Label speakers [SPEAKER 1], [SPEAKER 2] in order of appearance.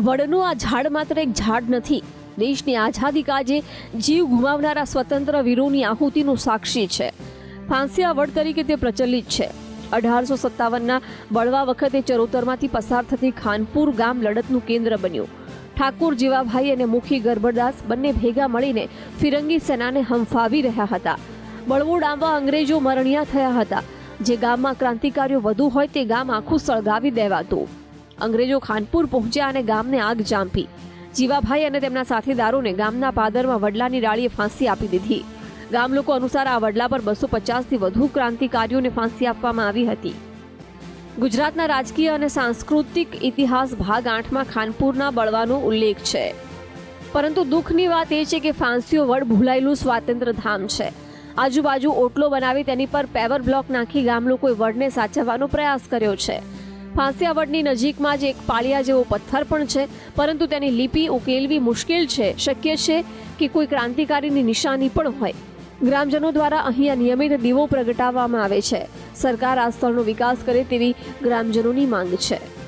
[SPEAKER 1] વડનું આ ઝાડ માત્ર એક ઝાડ નથી. દેશની આઝાદી કાજે જીવ ગુમાવનારા સ્વતંત્ર વીરોની આહુતિનું સાક્ષી છે. ફાંસિયા વડ તરીકે તે પ્રચલિત છે. અઢારસો સત્તાવનના બળવા વખતે ચરોતરમાંથી પસાર થતી ખાનપુર ગામ લડતનું કેન્દ્ર બન્યું. ઠાકુર જીવાભાઈ અને મુખી ગરબરદાસ બંને ભેગા મળીને ફિરંગી સેનાને હંફાવી રહ્યા હતા. બળવો ડામવા અંગ્રેજો મરણિયા થયા હતા. જે ગામમાં ક્રાંતિકારીઓ વધુ હોય તે ગામ આખું સળગાવી દેવાતું. અંગ્રેજો ખાનપુર પહોંચ્યા અને ગામને આગ ચાંપી જીવાભાઈ અને તેમના સાથીદારોને ગામના પાદરમાં વડલાની ડાળીએ ફાંસી આપી દીધી. ગામ લોકો અનુસાર આ વડલા પર બસો પચાસથી વધુ ક્રાંતિકારીઓને ફાંસી આપવામાં આવી હતી. ગુજરાતના રાજકીય અને સાંસ્કૃતિક ઇતિહાસ ભાગ આઠમાં ખાનપુરના બળવાનો ઉલ્લેખ છે. પરંતુ દુઃખની વાત એ છે કે ફાંસીઓ વડ ભૂલાયેલું સ્વાતંત્ર્ય ધામ છે. આજુબાજુ ઓટલો બનાવી તેની પર પેવર બ્લોક નાખી ગામ લોકોએ વડને સાચવવાનો પ્રયાસ કર્યો છે. ફાંસિયા વડની નજીકમાં જ એક પાળિયા જેવો પથ્થર પણ છે. પરંતુ તેની લિપિ ઉકેલવી મુશ્કેલ છે. શક્ય છે કે કોઈ ક્રાંતિકારીની નિશાની પણ હોય. ગ્રામજનો દ્વારા અહીંયા નિયમિત દીવો પ્રગટાવવામાં આવે છે. સરકાર આ સ્થળનો વિકાસ કરે તેવી ગ્રામજનોની માંગ છે.